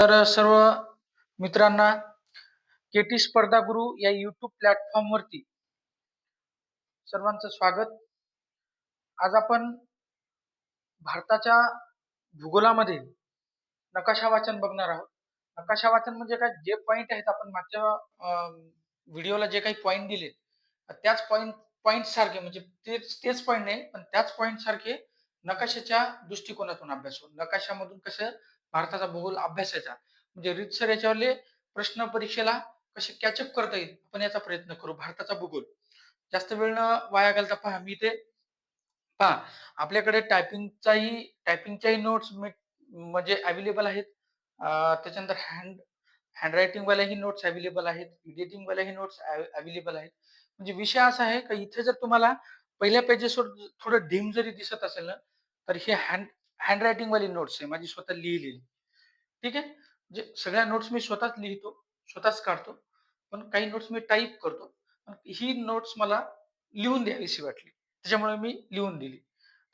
तर सर्व मित्रांना केटी स्पर्धा गुरु या युट्यूब प्लॅटफॉर्म वरती सर्वांचं स्वागत. आज आपण भारताच्या भूगोलामध्ये नकाशा वाचन बघणार आहोत. नकाशा वाचन म्हणजे काय? जे पॉइंट आहेत आपण मागच्या व्हिडिओला जे काही पॉइंट दिले त्याच पॉइंट पॉइंट सारखे म्हणजे तेच तेच पॉइंट नाही पण त्याच पॉइंट सारखे नकाशाच्या दृष्टिकोनातून अभ्यास होतो. नकाशामधून कसं भारताचा भूगोल अभ्यासायचा म्हणजे रितसर याच्यावरले प्रश्न परीक्षेला कसे कॅचअप करता येईल? आपण याचा प्रयत्न करू. भारताचा भूगोल. जास्त वेळ न वाया घालता पहा. मी ते पहा. आपल्याकडे टायपिंगचाही टायपिंगच्याही नोट्स म्हणजे अवेलेबल आहेत. त्याच्यानंतर हँड हँडरायटिंग वाल्याही नोट्स अवेलेबल आहेत. एडिटिंग वाल्याही नोट्स अवेलेबल आहेत. म्हणजे विषय असा आहे का इथे जर तुम्हाला पहिल्या पेजेसवर थोडं डीम जरी दिसत असेल ना तर हे हँड हँडरायटिंग वाली नोट्स आहे. माझी स्वतः लिहिलेली. ठीक आहे? म्हणजे सगळ्या नोट्स मी स्वतःच लिहितो स्वतःच काढतो. पण काही नोट्स मी टाईप करतो. पण ही नोट्स मला लिहून द्यावीशी वाटली. त्याच्यामुळे मी लिहून दिली.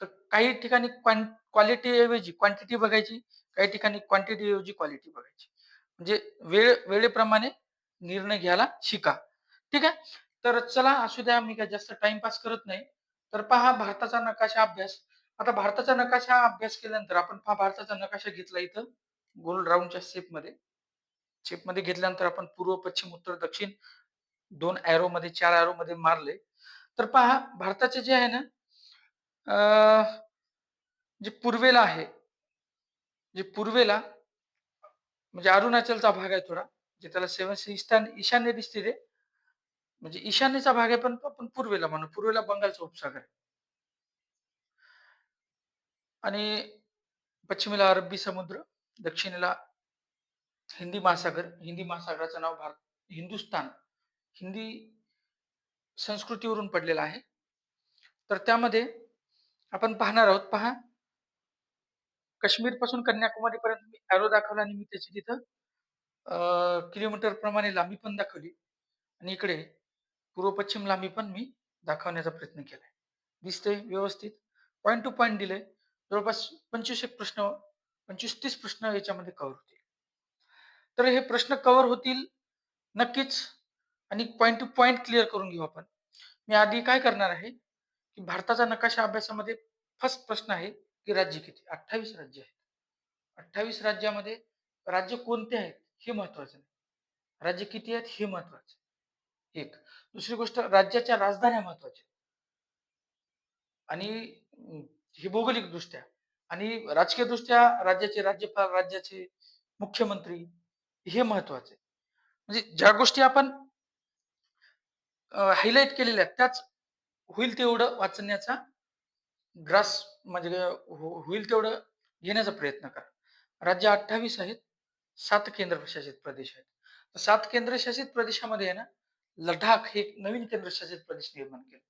तर काही ठिकाणी क्वालिटी ऐवजी क्वांटिटी बघायची काही ठिकाणी क्वांटिटी ऐवजी क्वालिटी बघायची. म्हणजे वेळ वेळेप्रमाणे निर्णय घ्यायला शिका. ठीक आहे? तर चला असू द्या मी काय जास्त टाइमपास करत नाही. तर पहा भारताचा नकाशा अभ्यास. आता भारताचा नकाशा अभ्यास केल्यानंतर आपण पहा भारताचा नकाशा घेतला इथं गोल राऊंडच्या शेपमध्ये शेपमध्ये घेतल्यानंतर आपण पूर्व पश्चिम उत्तर दक्षिण दोन एरो मध्ये चार एरो मध्ये मारले. तर पहा भारताचे जे आहे ना अं, जे पूर्वेला आहे जे पूर्वेला म्हणजे अरुणाचलचा भाग आहे थोडा जे त्याला सेवन स्थान ईशान्य दिसते ते. म्हणजे ईशान्येचा भाग आहे पण आपण पूर्वेला म्हणू पूर्वेला बंगालचा उपसागर आहे. आणि पश्चिमेला अरबी समुद्र दक्षिणेला हिंदी महासागर हिंदी महासागराचं नाव भारत हिंदुस्थान हिंदी संस्कृतीवरून पडलेला आहे. तर त्यामध्ये आपण पाहणार आहोत पहा. काश्मीरपासून कन्याकुमारी पर्यंत मी अॅरो दाखवला आणि मी त्याची तिथं किलोमीटर प्रमाणे लांबी पण दाखवली. आणि इकडे पूर्व पश्चिम लांबी पण मी दाखवण्याचा प्रयत्न केलाय. दिसतंय व्यवस्थित. पॉईंट टू पॉईंट दिले जवळपास पंचवीस एक प्रश्न पंचवीस तीस प्रश्न याच्यामध्ये कव्हर होतील. तर हे प्रश्न कव्हर होतील नक्कीच आणि पॉईंट टू पॉईंट क्लिअर करून घेऊ आपण. मी आधी काय करणार आहे की भारताचा नकाशा अभ्यासामध्ये फर्स्ट प्रश्न आहे की राज्य किती? अठ्ठावीस राज्य आहेत. अठ्ठावीस राज्यामध्ये राज्य कोणते आहेत हे महत्वाचं नाही. राज्य किती आहेत हे महत्वाचं एक. दुसरी गोष्ट राज्याच्या राजधान्या महत्त्वाच्या आणि ही भौगोलिक दृष्ट्या आणि राजकीय दृष्ट्या राज्याचे राज्यपाल राज्याचे मुख्यमंत्री हे महत्त्वाचे म्हणजे ज्या गोष्टी आपण हायलाइट केलेल्या त्याच होईल तेवढं वाचण्याचा ग्रास म्हणजे हो, होईल तेवढं घेण्याचा प्रयत्न करा. राज्य अठ्ठावीस आहेत सात केंद्रशासित प्रदेश आहेत. तर सात केंद्रशासित प्रदेशामध्ये आहे ना लडाख हे नवीन केंद्रशासित प्रदेश निर्माण केलं.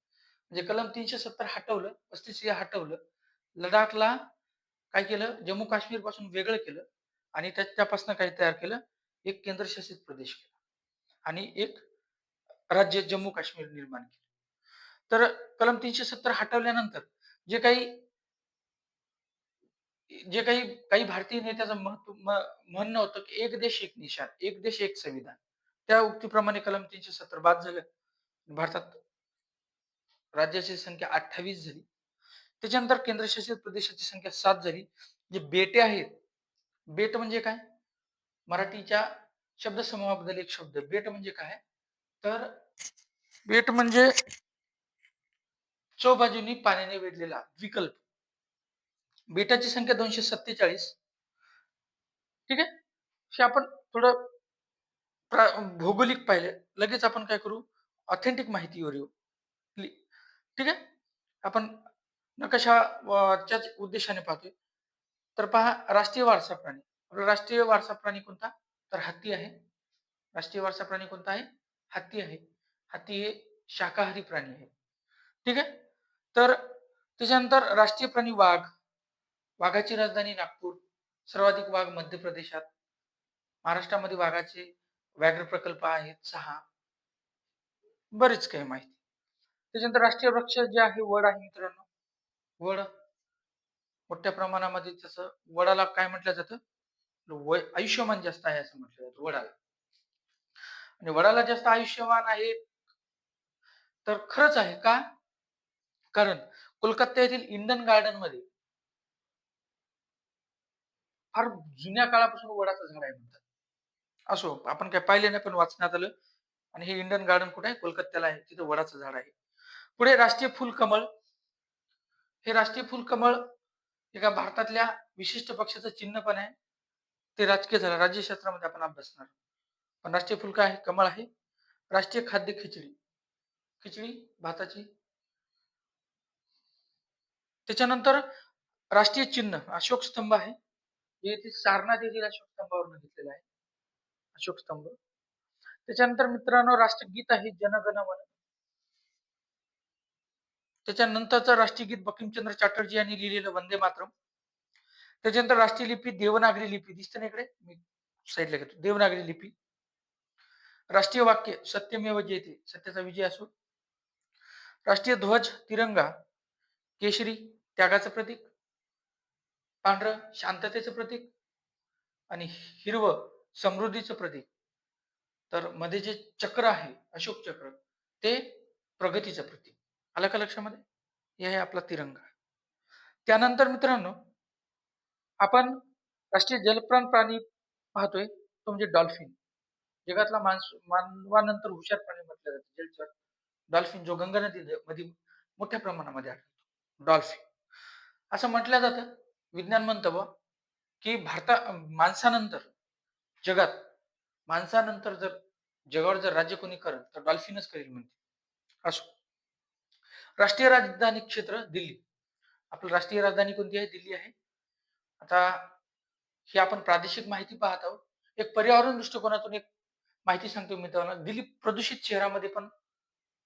म्हणजे कलम तीनशे सत्तर हटवलं पस्तीस हे हटवलं लडाखला काय केलं? जम्मू काश्मीरपासून वेगळं केलं आणि त्या त्यापासून काय तयार केलं? एक केंद्रशासित प्रदेश केला आणि एक राज्य जम्मू काश्मीर निर्माण केलं. तर कलम तीनशे सत्तर हटवल्यानंतर जे काही जे काही काही भारतीय नेत्याचं महत्त्व म्हणणं होतं की एक देश एक निशाण एक देश एक संविधान. त्या उक्तीप्रमाणे कलम तीनशे सत्तर बाद झालं. भारतात राज्याची संख्या अठ्ठावीस झाली. त्याच्यानंतर केंद्रशासित प्रदेशाची संख्या सात झाली. जे बेटे आहेत बेट म्हणजे काय? मराठीच्या शब्दसमूहाबद्दल एक शब्द. बेट म्हणजे काय? तर बेट म्हणजे चौबाजूनी पाण्याने वेढलेला विकल्प. बेटाची संख्या दोनशे सत्तेचाळीस. ठीक आहे? हे आपण थोडं भौगोलिक पाहिले. लगेच आपण काय करू? ऑथेंटिक माहितीवर येऊ. ठीक आहे? आपण नकाशा उद्देशाने पाहतोय. तर पहा राष्ट्रीय वारसा प्राणी. आपला राष्ट्रीय वारसा प्राणी कोणता? तर हत्ती आहे. राष्ट्रीय वारसा प्राणी कोणता आहे? हत्ती आहे. हत्ती हे शाकाहारी प्राणी आहे. ठीक आहे? तर त्याच्यानंतर राष्ट्रीय प्राणी वाघ. वाघाची राजधानी नागपूर. सर्वाधिक वाघ मध्य प्रदेशात. महाराष्ट्रामध्ये वाघाचे व्याघ्र प्रकल्प आहेत सहा. बरेच काही माहिती. त्याच्यानंतर राष्ट्रीय वृक्ष जे आहे वड आहे मित्रांनो. वड. मोठ्या प्रमाणामध्ये जसं वडाला काय म्हटलं जातं? वय आयुष्यमान जास्त आहे असं म्हटलं जातं वडाला. आणि वडाला जास्त आयुष्यमान आहे तर खरंच आहे का? कारण कोलकाता येथील इंडन गार्डनमध्ये फार जुन्या काळापासून वडाचं झाड आहे म्हणतात. असो आपण काय पाहिले नाही पण वाचण्यात आलं. आणि हे इंडियन गार्डन कुठे आहे? कोलकात्याला आहे. तिथे वडाचं झाड आहे. पुढे राष्ट्रीय फुल कमळ हे राष्ट्रीय फुल कमळ एका भारतातल्या विशिष्ट पक्षाचं चिन्ह पण आहे. ते राजकीय झालं. राज्यशास्त्रामध्ये आपण अभ्यासणार पण राष्ट्रीय फुल काय आहे? कमळ आहे. राष्ट्रीय खाद्य खिचडी. खिचडी भाताची. त्याच्यानंतर राष्ट्रीय चिन्ह. अशोक स्तंभ आहे. जे इथे सारनाथ येथील अशोक स्तंभावरून घेतलेलं आहे. अशोक स्तंभ. त्याच्यानंतर मित्रांनो राष्ट्रगीत आहे जनगण मन त्याच्यानंतरचं राष्ट्रीय गीत चॅटर्जी यांनी लिहिलेलं वंदे मातरम. त्याच्यानंतर राष्ट्रीय लिपी देवनागरी लिपी. दिसते ना इकडे? मी साईडला घेतो. देवनागरी लिपी. राष्ट्रीय वाक्य सत्यमेव जयते सत्याचा विजय असो राष्ट्रीय ध्वज तिरंगा केशरी त्यागाचं प्रतीक. पांढरं शांततेचं प्रतीक. आणि हिरवं समृद्धीचं प्रतीक. तर मध्ये जे चक्र आहे अशोक चक्र ते प्रगतीचं प्रतीक. आलं का लक्षामध्ये? हे आहे आपला तिरंगा. त्यानंतर मित्रांनो आपण राष्ट्रीय जलप्राण प्राणी पाहतोय तो म्हणजे डॉल्फिन. जगातला माणस मानवानंतर हुशार प्राणी म्हटलं जातं. जलचर डॉल्फिन जो गंगा नदी मध्ये मोठ्या प्रमाणामध्ये आढळतो. डॉल्फिन. असं म्हटलं जातं विज्ञान म्हणतं की भारता माणसानंतर जगात माणसानंतर जर जगावर जर राज्य कोणी करत तर डॉल्फिनच करेल म्हणते. असो. राष्ट्रीय राजधानी क्षेत्र दिल्ली. आपली राष्ट्रीय राजधानी कोणती आहे? दिल्ली आहे. आता ही आपण प्रादेशिक माहिती पाहत आहोत. एक पर्यावरण दृष्टिकोनातून एक माहिती सांगतो मित्रांनो दिल्ली प्रदूषित शहरामध्ये पण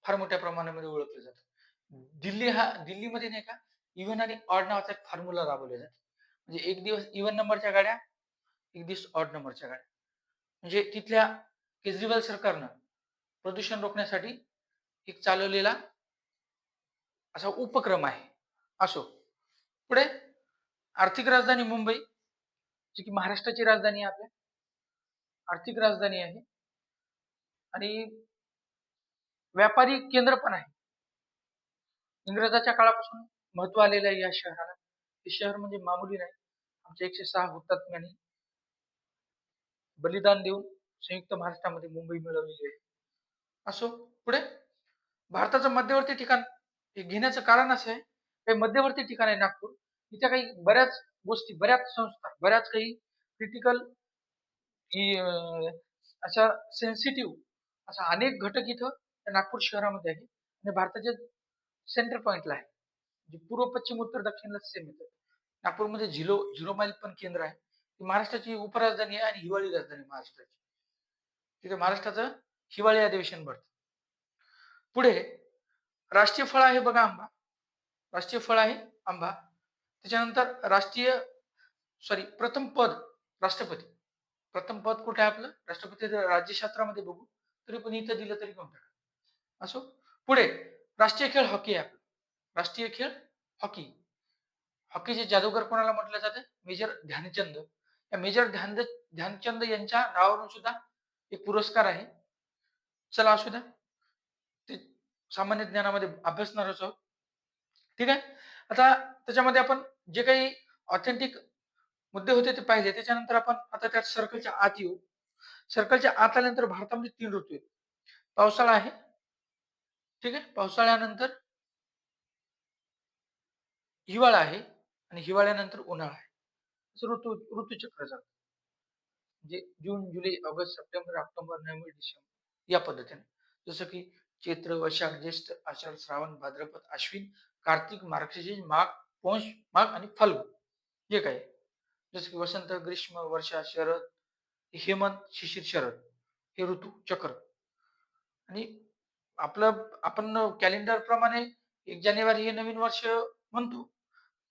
फार मोठ्या प्रमाणामध्ये ओळखलं जातं दिल्ली हा दिल्लीमध्ये नाही का इव्हन आणि ऑड नावाचा एक फॉर्म्युला राबवला जातो म्हणजे एक दिवस इव्हन नंबरच्या गाड्या एक दिवस ऑड नंबरच्या गाड्या. म्हणजे तिथल्या केजरीवाल सरकारनं प्रदूषण रोखण्यासाठी एक चालवलेला असा उपक्रम आहे. असो. पुढे आर्थिक राजधानी मुंबई जी की महाराष्ट्राची राजधानी आहे आपल्या. आर्थिक राजधानी आहे. आणि व्यापारी केंद्र पण आहे. इंग्रजाच्या काळापासून महत्त्व आलेलं आहे या शहराला. हे शहर म्हणजे मामुली नाही. आमच्या एकशे सहा हुतात्म्यांनी बलिदान देऊन संयुक्त महाराष्ट्रामध्ये मुंबई मिळवलेली आहे. असो. पुढे भारताचं मध्यवर्ती ठिकाण. घेण्याचं कारण असं आहे काही मध्यवर्ती ठिकाण आहे नागपूर इथे काही बऱ्याच गोष्टी बऱ्याच संस्था बऱ्याच काही क्रिटिकल अशा सेन्सिटिव्ह असा अनेक घटक इथं नागपूर शहरामध्ये आहे आणि भारताच्या सेंटर पॉइंटला आहे. जे पूर्व पश्चिम उत्तर दक्षिणला सेम येतं नागपूरमध्ये झिरो झिरो माईल पण केंद्र आहे. ती महाराष्ट्राची उपराजधानी आहे आणि हिवाळी राजधानी महाराष्ट्राची. तिथे महाराष्ट्राचं हिवाळी अधिवेशन भरतं. पुढे राष्ट्रीय फळ आहे बघा आंबा. राष्ट्रीय फळ आहे आंबा. त्याच्यानंतर राष्ट्रीय सॉरी प्रथम पद राष्ट्रपती. प्रथम पद कुठे आहे आपलं? राष्ट्रपती राज्यशास्त्रामध्ये बघू. तरी पण इथं दिलं तरी कोणतं असो. पुढे राष्ट्रीय खेळ हॉकी आहे आपलं. राष्ट्रीय खेळ हॉकी. हॉकीचे जादूगर कोणाला म्हटलं जातं? मेजर ध्यानचंद. या मेजर ध्यान ध्यानचंद यांच्या नावावरून सुद्धा एक पुरस्कार आहे. चला असू द्या. सामान्य ज्ञानामध्ये अभ्यासणारच आहोत ठीक आहे? आता त्याच्यामध्ये आपण जे काही ऑथेंटिक मुद्दे होते ते पाहिले. त्याच्यानंतर आपण आता त्या सर्कलच्या आत येऊ. सर्कलच्या आत आल्यानंतर भारतामध्ये तीन ऋतू आहेत. पावसाळा आहे. ठीक आहे? पावसाळ्यानंतर हिवाळा आहे आणि हिवाळ्यानंतर उन्हाळा आहे. ऋतू ऋतूचक्र जात म्हणजे जून जुलै August September October November December या पद्धतीने. जसं की चैत्र वैशाख ज्येष्ठ आषाढ श्रावण भाद्रपद अश्विन कार्तिक मार्गशीर्ष माघ पौष माघ आणि फाल्गुन हे काय? जसं की वसंत ग्रीष्म वर्षा शरद हेमंत शिशिर शरद हे ऋतू चक्र. आणि आपलं आपण कॅलेंडर प्रमाणे एक जानेवारी हे नवीन वर्ष म्हणतो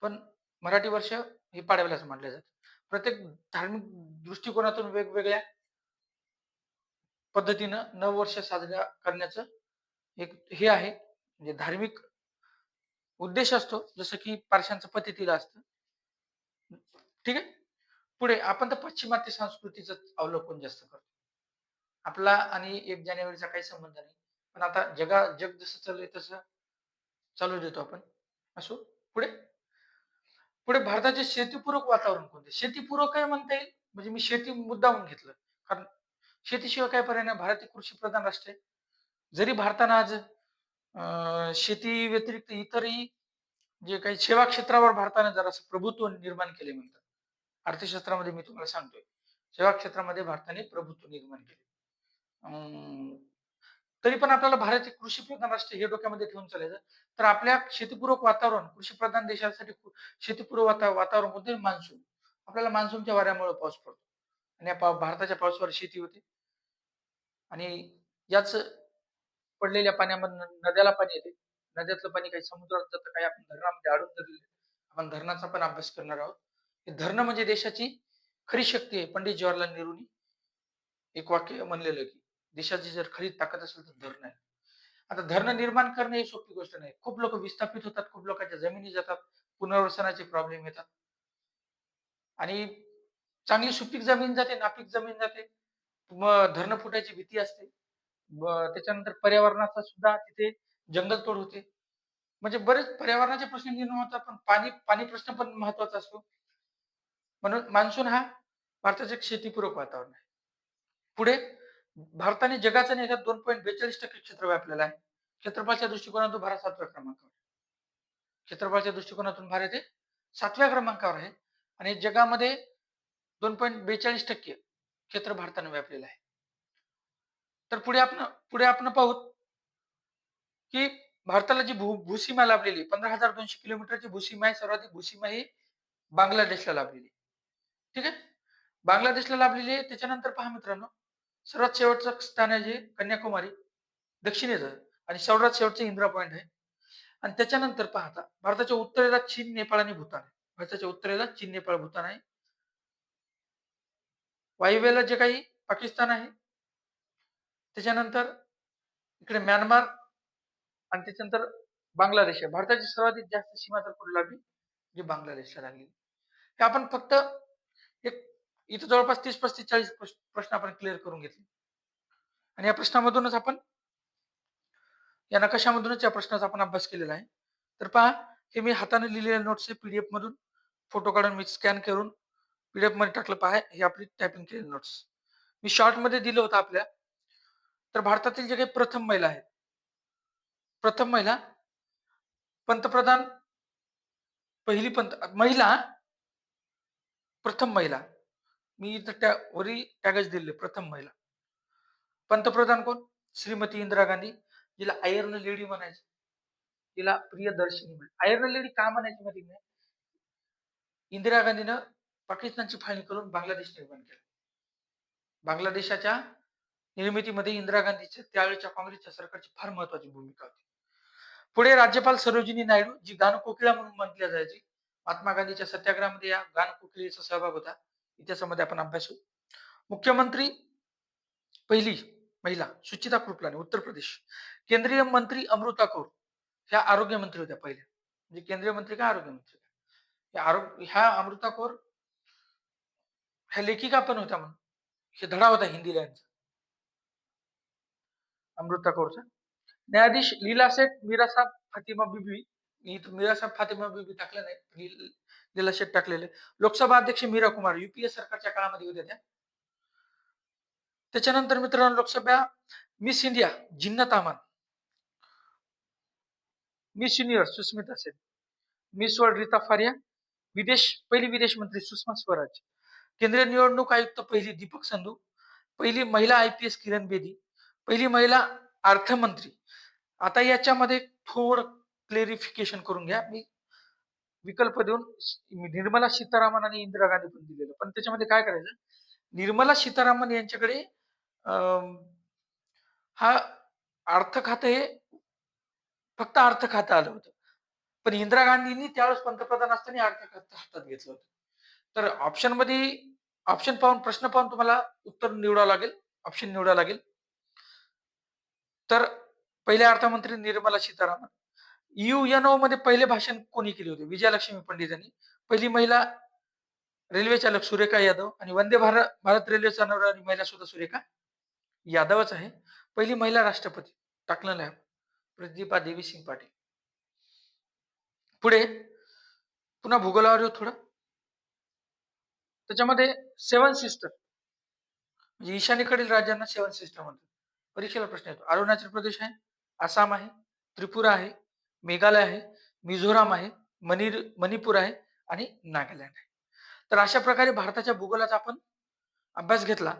पण मराठी वर्ष हे पाडव्यालाच मानले जाते प्रत्येक धार्मिक दृष्टिकोनातून वेगवेगळ्या पद्धतीनं नववर्ष साजरा करण्याचं एक हे आहे म्हणजे धार्मिक उद्देश असतो जसं की पारशांचं पद्धतीला असतं ठीक आहे पुढे आपण तर पाश्चिमात्य संस्कृतीचं अवलोकन जास्त करतो. आपला आणि एक जानेवारीचा काही संबंध नाही. पण आता जगा जग जसं चाललंय तसं चालू देतो आपण. असो. पुढे? पुढे भारताचे शेतीपूरक वातावरण कोणते? शेतीपूरक काय म्हणता येईल? म्हणजे मी शेती मुद्दामून घेतलं. कारण शेतीशिवाय काय पर्याय नाही. भारत हे कृषीप्रधान राष्ट्र आहे. जरी भारतानं आज शेती व्यतिरिक्त इतरही जे काही सेवा क्षेत्रावर भारतानं जरासं प्रभुत्व निर्माण केले म्हणतात. अर्थशास्त्रामध्ये मी तुम्हाला सांगतोय. सेवा क्षेत्रामध्ये भारताने प्रभुत्व निर्माण केले. अं, तरी पण आपल्याला भारत हे कृषीप्रधान राष्ट्र हे डोक्यामध्ये ठेवून चालायचं. तर आपल्या शेतीपूरक वातावरण, कृषीप्रधान देशासाठी शेतीपूरक वाता वातावरण कोणते? मान्सून. आपल्याला मान्सूनच्या वाऱ्यामुळे पाऊस पडतो. आणि या भारताच्या पावसावर शेती होते. आणि याच पडलेल्या पाण्यामध्ये नद्याला पाणी येते. नद्यातलं पाणी काही समुद्रात जातं, काही आपण धरणामध्ये अडवून धरलेलं आपण धरणाचा पण अभ्यास करणार आहोत. हे धरणं म्हणजे देशाची खरी शक्ती आहे. पंडित जवाहरलाल नेहरूंनी एक वाक्य म्हणलेलं की देशाची जर खरी ताकद असेल तर धरणं आहे. आता धरणं निर्माण करणे ही सोपी गोष्ट नाही. खूप लोक विस्थापित होतात, खूप लोकांच्या जमिनी जातात, पुनर्वसनाचे प्रॉब्लेम येतात. आणि चांगली सुपीक जमीन जाते, नापीक जमीन जाते. मग धरणं फुटायची भीती असते. त्याच्यानंतर पर्यावरणाचा सुद्धा तिथे जंगलतोड होते. म्हणजे बरेच पर्यावरणाचे प्रश्न निर्माण होतात, पण पाणी पाणी प्रश्न पण महत्त्वाचा असतो. म्हणून मान्सून हा भारताचे शेतीपूरक वातावरण आहे. पुढे भारताने जगाचा नेता दोन पॉईंट बेचाळीस टक्के क्षेत्र व्यापलेला आहे. क्षेत्रफळाच्या दृष्टिकोनातून भारत सातव्या क्रमांकावर आहे. क्षेत्रफळाच्या दृष्टिकोनातून भारत हे सातव्या क्रमांकावर आहे आणि जगामध्ये 2.42% क्षेत्र भारताने व्यापलेलं आहे. तर पुढे आपण पुढे आपण पाहू की भारताला जी भू भूसीमा लाभलेली पंधरा हजार दोनशे किलोमीटरची भूसीमा आहे. सर्वाधिक भूसीमा ही बांगलादेशला लाभलेली ठीक आहे. बांगलादेशला लाभलेली आहे. त्याच्यानंतर पहा मित्रांनो, सर्वात शेवटचं स्थान आहे जे कन्याकुमारी दक्षिणेचं आणि सर्वात शेवटचं इंदिरा पॉइंट आहे. आणि त्याच्यानंतर पाहता भारताच्या उत्तरेला चीन, नेपाळ आणि भूतान आहे. भारताच्या उत्तरेला चीन, नेपाळ, भूतान आहे. वायव्येला जे काही पाकिस्तान आहे. त्याच्यानंतर इकडे म्यानमार आणि त्याच्यानंतर बांगलादेश आहे. भारताची सर्वाधिक जास्त सीमा तर कुठे लागली? जी बांगलादेशला लागली. हे आपण फक्त एक इथं जवळपास 30, 35, 40 प्रश्न आपण क्लिअर करून घेतले. आणि या प्रश्नामधूनच आपण या नकाशामधूनच या प्रश्नाचा आपण अभ्यास केलेला आहे. तर पहा हे मी हाताने लिहिलेल्या नोट्स आहे पीडीएफ मधून फोटो काढून मी स्कॅन करून पीडीएफमध्ये टाकलं पहा हे आपली टायपिंग केलेले नोट्स. मी शॉर्टमध्ये दिलं होतं आपल्या. तर भारतातील जे काही प्रथम महिला आहेत. प्रथम महिला पंतप्रधान पहिली पंत महिला प्रथम महिला. मी इथं त्या वरी टॅगच दिलेले प्रथम महिला. पंतप्रधान कोण? श्रीमती इंदिरा गांधी. जिला आयर्न लेडी म्हणायची तिला प्रियदर्शनी म्हणे. आयर्न लेडी का म्हणायची माहिती नाही इंदिरा गांधीनं पाकिस्तानची फाळणी करून बांगलादेश निर्माण केला. बांगलादेशाच्या निर्मितीमध्ये इंदिरा गांधीच्या त्यावेळेच्या काँग्रेसच्या सरकारची फार महत्वाची भूमिका होती. पुढे राज्यपाल सरोजिनी नायडू जी गानकोकिळा म्हणून म्हटल्या जायची. महात्मा गांधीच्या सत्याग्रहामध्ये या गानकोकिळेचा सहभाग होता. इतिहासामध्ये आपण अभ्यासू. मुख्यमंत्री पहिली महिला सुचिता कृपलानी उत्तर प्रदेश. केंद्रीय मंत्री अमृता कौर ह्या आरोग्य मंत्री होत्या पहिल्या. म्हणजे केंद्रीय मंत्री का आरोग्य मंत्री. या आरोग्य ह्या अमृता कौर ह्या लेखिका पण होत्या म्हणून. हे धडा होता हिंदी यांचा. अमृता कौरचा. न्यायाधीश लीला शेठ मीरा साहब, फातिमा बीबी. मी इथं मीरा साहब, फातिमा बीबी टाकलं नाही. लीला शेठ टाकलेले लोकसभा अध्यक्ष मीरा कुमार युपीए सरकारच्या काळामध्ये होत्या त्या. त्याच्यानंतर मित्रांनो Lok Sabha miss India Zeenat Aman. Miss universe Sushmita Sen. Miss world Reita Faria. विदेश पहिली विदेश मंत्री सुषमा स्वराज. केंद्रीय निवडणूक आयुक्त पहिली दीपक संधू. पहिली महिला आय-पी-एस किरण बेदी. पहिली महिला अर्थमंत्री. आता याच्यामध्ये थोडं क्लेरिफिकेशन करून घ्या. मी विकल्प देऊन निर्मला सीतारामन आणि इंदिरा गांधी पण दिलेलं. पण त्याच्यामध्ये काय करायचं? निर्मला सीतारामन यांच्याकडे हा अर्थ खातं हे फक्त अर्थ खातं आलं होतं. पण इंदिरा गांधींनी त्यावेळेस पंतप्रधान असताना अर्थ खातं हातात घेतलं होतं. तर ऑप्शनमध्ये ऑप्शन पाहून प्रश्न पाहून तुम्हाला उत्तर निवडावं लागेल. ऑप्शन निवडावं लागेल. तर पहिले अर्थमंत्री निर्मला सीतारामन. युएनओ मध्ये पहिले भाषण कोणी केले होते? विजयालक्ष्मी पंडित यांनी. पहिली महिला रेल्वे चालक सुरेखा यादव आणि वंदे भारत भारत रेल्वे चालवणारी महिला सुद्धा सुरेखा यादवच आहे पहिली महिला राष्ट्रपती टाकलेला आहे प्रतिभा देवी सिंग पाटील पुढे पुन्हा भूगोलावर येऊ थोडं त्याच्यामध्ये सेवन सिस्टर म्हणजे ईशान्येकडील राज्यांना सेवन सिस्टर म्हणतात परीक्षेला प्रश्न येतो. अरुणाचल प्रदेश आहे आसाम आहे त्रिपुरा आहे मेघालय आहे मिझोराम आहे मणिर मणिपूर आहे आणि नागालँड आहे. तर अशा प्रकारे भारताच्या भूगोलाचा आपण अभ्यास घेतला.